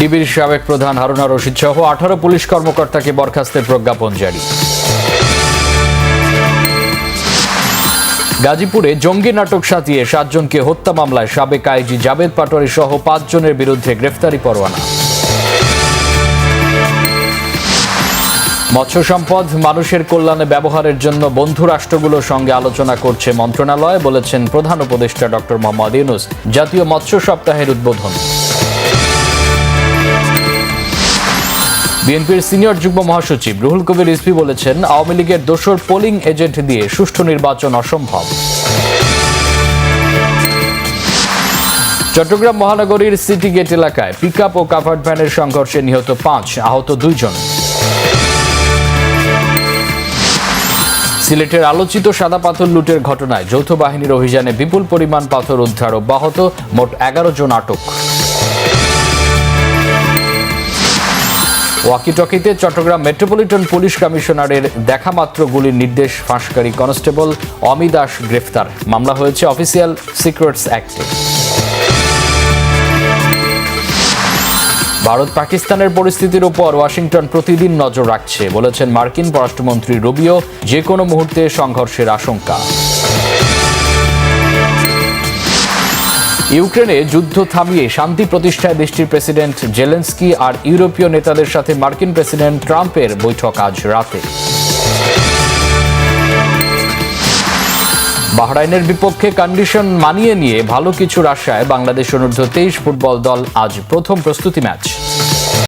ডিবির সাবেক প্রধান হারুনা রশিদ সহ আঠারো পুলিশ কর্মকর্তাকে বরখাস্তের প্রজ্ঞাপন জারি। গাজীপুরে জঙ্গি নাটক সাজিয়ে সাতজনকে হত্যা মামলায় সাবেক আইজি জাবেদ পাটোয়ারি সহ পাঁচজনের বিরুদ্ধে গ্রেফতারি পরোয়ানা। মৎস্য সম্পদ মানুষের কল্যাণে ব্যবহারের জন্য বন্ধু রাষ্ট্রগুলোর সঙ্গে আলোচনা করছে মন্ত্রণালয়, বলেছেন প্রধান উপদেষ্টা ডক্টর মোহাম্মদ ইউনুস। জাতীয় মৎস্য সপ্তাহের উদ্বোধন। বিএনপির সিনিয়র যুগ্ম মহাসচিব রুহুল কবির রিজভি বলেছেন, আওয়ামী লীগের দোসর পোলিং এজেন্ট দিয়ে সুষ্ঠু নির্বাচন অসম্ভব। চট্টগ্রাম মহানগরীর সিটি গেট এলাকায় পিকআপ ও কাভার্ড ভ্যানের সংঘর্ষে নিহত পাঁচ, আহত দুইজন। সিলেটের আলোচিত সাদা পাথর লুটের ঘটনায় যৌথ বাহিনীর অভিযানে বিপুল পরিমাণ পাথর উদ্ধার অব্যাহত, মোট এগারো জন আটক। ওয়াকিটকিতে চট্টগ্রাম মেট্রোপলিটন পুলিশ কমিশনারের দেখামাত্র গুলির নির্দেশ ফাঁসকারী কনস্টেবল অমি দাস গ্রেফতার। মামলা হয়েছে অফিসিয়াল সিক্রেটস অ্যাক্টে। ভারত পাকিস্তানের পরিস্থিতির উপর ওয়াশিংটন প্রতিদিন নজর রাখছে, বলেছেন মার্কিন পররাষ্ট্রমন্ত্রী রুবিও। যে কোনো মুহূর্তে সংঘর্ষের আশঙ্কা। ইউক্রেনে যুদ্ধ থামিয়ে শান্তি প্রতিষ্ঠায় দেশটির প্রেসিডেন্ট জেলেন্সকি আর ইউরোপীয় নেতাদের সাথে মার্কিন প্রেসিডেন্ট ট্রাম্পের বৈঠক আজ রাতে। বাহরাইনের বিপক্ষে কন্ডিশন মানিয়ে নিয়ে ভালো কিছুর আশায় বাংলাদেশ অনূর্ধ্ব তেইশ ফুটবল দল আজ প্রথম প্রস্তুতি ম্যাচ।